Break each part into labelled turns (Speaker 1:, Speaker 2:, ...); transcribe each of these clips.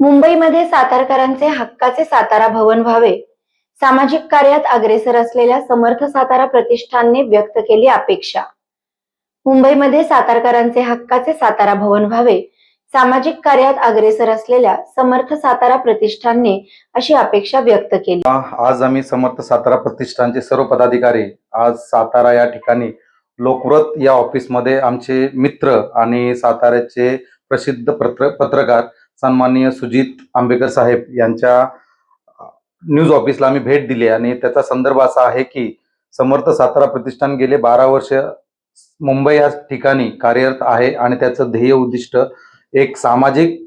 Speaker 1: मुंबईमध्ये सातारकरांचे हक्काचे सातारा भवन व्हावे. सामाजिक कार्यात अग्रेसर असलेल्या समर्थ सातारा प्रतिष्ठानने व्यक्त केली अपेक्षा. मुंबईमध्ये सातारकरांचे हक्काचे सातारा भवन व्हावे. सामाजिक कार्यात अग्रेसर असलेल्या समर्थ सातारा प्रतिष्ठानने अशी अपेक्षा व्यक्त केली.
Speaker 2: आज आम्ही समर्थ सातारा प्रतिष्ठानचे सर्व पदाधिकारी आज सातारा या ठिकाणी लोकव्रत या ऑफिसमध्ये आमचे मित्र आणि साताऱ्याचे प्रसिद्ध पत्र पत्रकार सन्माननीय सुजित आंबेकर साहेब यांच्या न्यूज ऑफिसला आम्ही भेट दिली आणि त्याचा संदर्भ असा आहे की समर्थ सातारा प्रतिष्ठान गेले बारा वर्ष मुंबई या ठिकाणी कार्यरत आहे आणि त्याचं ध्येय उद्दिष्ट एक सामाजिक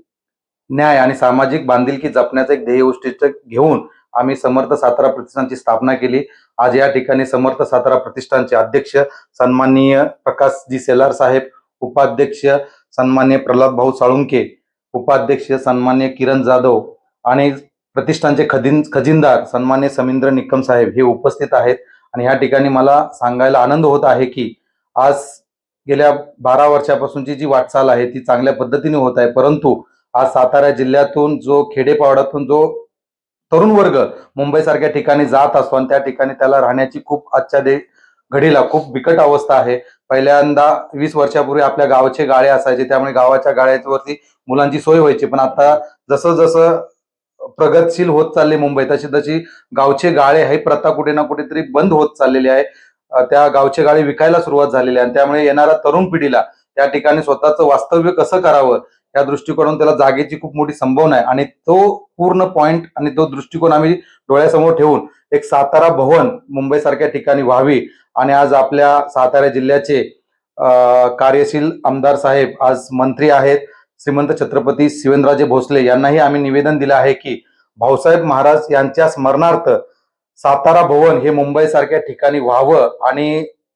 Speaker 2: न्याय आणि सामाजिक बांधिलकी जपण्याचं एक ध्येय उद्दिष्ट घेऊन आम्ही समर्थ सातारा प्रतिष्ठानची स्थापना केली. आज या ठिकाणी समर्थ सातारा प्रतिष्ठानचे अध्यक्ष सन्माननीय प्रकाशजी सेलार साहेब उपाध्यक्ष सन्मान्य प्रल्हाद भाऊ साळुंके उपाध्यक्ष सन्मान्य किरण जाधव आणि प्रतिष्ठानचे खजिन खजिनदार सन्मान्य समिंद्र निकम साहेब हे उपस्थित आहेत. आणि ह्या ठिकाणी मला सांगायला आनंद होत आहे की आज गेल्या बारा वर्षापासूनची जी वाटचाल आहे ती चांगल्या पद्धतीने होत आहे. परंतु आज सातारा जिल्ह्यातून जो खेडेपावडातून जो तरुण वर्ग मुंबईसारख्या ठिकाणी जात असतो आणि त्या ठिकाणी त्याला राहण्याची खूप आजच्या दे घडीला खूप बिकट अवस्था आहे. पहिल्यांदा वीस वर्षापूर्वी आपल्या गावचे गाळे असायचे त्यामुळे गावाच्या गाळ्यावरती मुलांची सोय व्हायची. पण आता जसं जसं प्रगतशील होत चालली मुंबई तशी तशी गावचे गाळे ही प्रथा कुठे ना कुठेतरी बंद होत चाललेली आहे. त्या गावचे गाळे विकायला सुरुवात झालेली आहे. आणि त्यामुळे येणाऱ्या तरुण पिढीला त्या ठिकाणी स्वतःचं वास्तव्य कसं करावं या दृष्टिकोनातून त्याला जागेची खूप मोठी संभावना आहे. आणि तो पूर्ण पॉइंट आणि तो दृष्टिकोन आम्ही डोळ्यासमोर ठेवून एक सातारा भवन मुंबईसारख्या ठिकाणी व्हावी. आणि आज आपल्या सातारा जिल्ह्याचे कार्यशील आमदार साहेब आज मंत्री आहेत. श्रीमंत छत्रपती शिवेंद्रराजे भोसले यांनाही आम्ही निवेदन दिलं आहे की भाऊसाहेब महाराज यांच्या स्मरणार्थ सातारा भवन हे मुंबईसारख्या ठिकाणी व्हावं आणि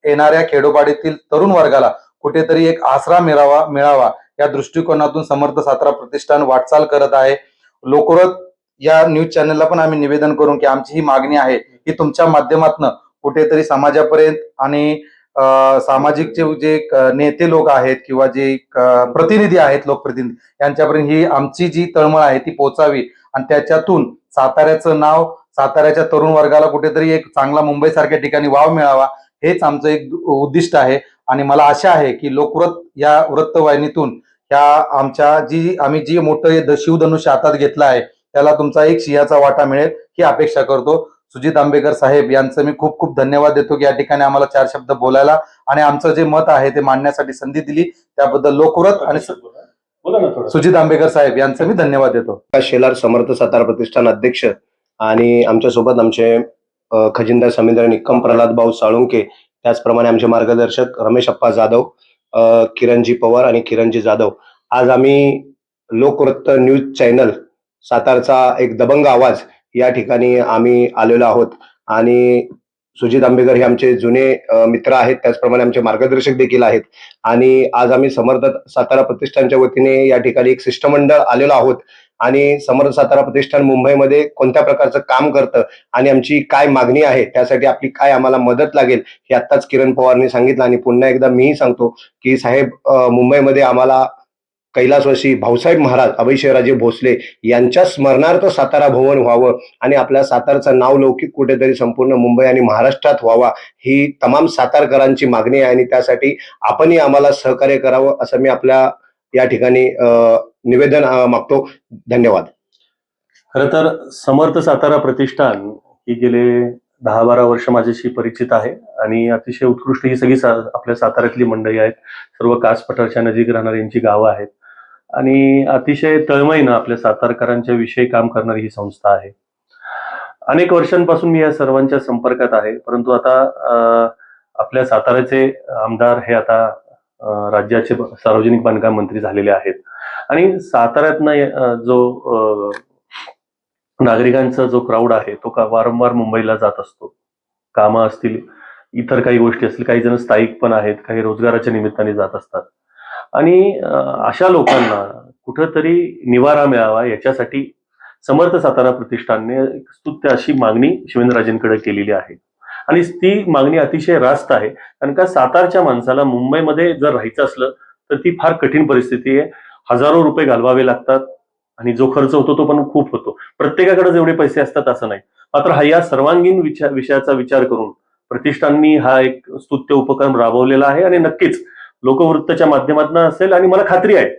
Speaker 2: येणाऱ्या खेडोपाडीतील तरुण वर्गाला कुठेतरी एक आसरा मिळावा मिळावा. या दृष्टिकोनातून समर्थ सातारा प्रतिष्ठान वाटचाल करत आहे. लोकरत या न्यूज चॅनलला पण आम्ही निवेदन करून की आमची ही मागणी आहे की तुमच्या माध्यमातून कुठेतरी समाजापर्यंत आणि सामाजिक सामाजिकचे जे नेते लोक आहेत किंवा जे प्रतिनिधी आहेत लोकप्रतिनिधी यांच्यापर्यंत ही आमची जी तळमळ आहे ती पोचावी आणि त्याच्यातून साताऱ्याचं नाव साताऱ्याच्या तरुण वर्गाला कुठेतरी एक चांगला मुंबई सारख्या ठिकाणी वाव मिळावा हेच आमचं एक उद्दिष्ट आहे. आणि मला आशा आहे की लोकवृत्त या वृत्तवाहिनीतून ह्या आमच्या जी आम्ही जी मोठं हे द- शिवधनुष्य हातात घेतलं आहे त्याला तुमचा एक सिंहाचा वाटा मिळेल ही अपेक्षा करतो. सुजित आंबेकर साहेब यांचं मी खूप खूप धन्यवाद देतो की या ठिकाणी आम्हाला चार शब्द बोलायला आणि आमचं जे मत आहे ते मांडण्यासाठी संधी दिली. त्याबद्दल लोकव्रत आणि सु-
Speaker 3: बोला ना थोडं.
Speaker 2: सुजित आंबेकर साहेब यांचं मी धन्यवाद देतो.
Speaker 4: शेलार समर्थ सातारा प्रतिष्ठान अध्यक्ष आणि आमच्यासोबत आमचे अ, खजिनदार समिंद्र निक्कम प्रल्हाद भाऊ साळुंके त्याचप्रमाणे आमचे मार्गदर्शक रमेश अप्पा जाधव किरणजी पवार आणि किरणजी जाधव. आज आम्ही लोकवृत्त न्यूज चॅनल सातारचा एक दबंग आवाज या ठिकाणी आम्ही आलेलो आहोत. आणि सुजित आंबेकर हे आमचे जुने मित्र आहेत त्याचप्रमाणे आमचे मार्गदर्शक देखील आहेत. आणि आज आम्ही समर्थ सातारा प्रतिष्ठानच्या वतीने या ठिकाणी एक शिष्टमंडळ आलेलो आहोत. आणि समर्थ सातारा प्रतिष्ठान मुंबईमध्ये कोणत्या प्रकारचं काम करतं आणि आमची काय मागणी आहे त्यासाठी आपली काय आम्हाला मदत लागेल हे आत्ताच किरण पवारने सांगितलं आणि पुन्हा एकदा मीही सांगतो की साहेब मुंबईमध्ये आम्हाला कैलासवासी भाऊसाहेब महाराज अभयशराजे भोसले यांच्या स्मरणार्थ सातारा भवन व्हावं आणि आपल्या सातारचं नाव लौकिक कुठेतरी संपूर्ण मुंबई आणि महाराष्ट्रात व्हावा ही तमाम सातारकरांची मागणी आहे आणि त्यासाठी आपणही आम्हाला सहकार्य करावं असं मी आपल्या या ठिकाणी अं, निवेदन मागतो. धन्यवाद.
Speaker 3: खर तर समर्थ सातारा प्रतिष्ठान ही गेले दहा बारा वर्ष माझ्याशी परिचित आहे आणि अतिशय उत्कृष्ट ही सगळी सा, आपल्या साताऱ्यातली मंडळी आहेत. सर्व कास पठारच्या नजीक राहणारी यांची गावं आहेत. आणि अतिशय तळमळीनं आपल्या सातारकरांच्या विषयी काम करणारी ही संस्था आहे. अनेक वर्षांपासून मी या सर्वांच्या संपर्कात आहे. परंतु आता अं, आपल्या साताऱ्याचे आमदार हे आता राज्याचे सार्वजनिक बांधकाम मंत्री झालेले आहेत. आणि साताऱ्यातनं जो नागरिकांचा जो क्राऊड आहे तो का वारंवार मुंबईला जात असतो. कामं असतील इतर काही गोष्टी असतील काही जण स्थायिक पण आहेत काही रोजगाराच्या निमित्ताने जात असतात. आणि अशा लोकांना कुठंतरी निवारा मिळावा याच्यासाठी समर्थ सातारा प्रतिष्ठानने स्तुत्य अशी मागणी शिवेंद्रराजेंकडे केलेली आहे. आणि ती मागणी अतिशय रास्त आहे. कारण का सातारच्या माणसाला मुंबईमध्ये जर राहायचं असलं तर ती फार कठीण परिस्थिती आहे. हजारो रुपये घालवावे लागतात आणि जो खर्च होतो तो पण खूप होतो. प्रत्येकाकडे जेवढे पैसे असतात असं नाही. मात्र हा या सर्वांगीण विचार विषयाचा विचार करून प्रतिष्ठाननी हा एक स्तुत्य उपक्रम राबवलेला आहे आणि नक्कीच लोकवृत्तच्या माध्यमातून असेल. आणि मला खात्री आहे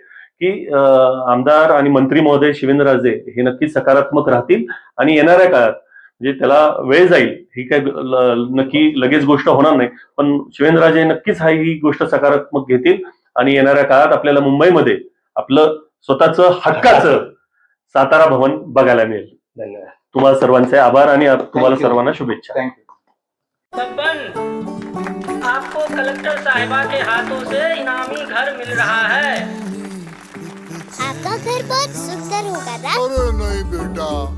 Speaker 3: की आमदार आणि मंत्री महोदय शिवेंद्रराजे हे नक्कीच सकारात्मक राहतील. आणि येणाऱ्या काळात म्हणजे त्याला वेळ जाईल ही काय नक्की लगेच गोष्ट होणार नाही. पण शिवेंद्रराजे नक्कीच हा ही गोष्ट सकारात्मक घेतील आणि येणाऱ्या काळात आपल्याला मुंबईमध्ये आपलं स्वतःचं हक्काचं सातारा भवन बघायला मिळेल.
Speaker 4: धन्यवाद.
Speaker 3: तुम्हाला सर्वांचे आभार आणि तुम्हाला. सर्वांना शुभेच्छा.
Speaker 5: आपको कलेक्टर साहिबा के हाथों से इनामी घर मिल रहा है।
Speaker 6: आपका घर बहुत सुंदर होगा ना?
Speaker 7: अरे नहीं बेटा।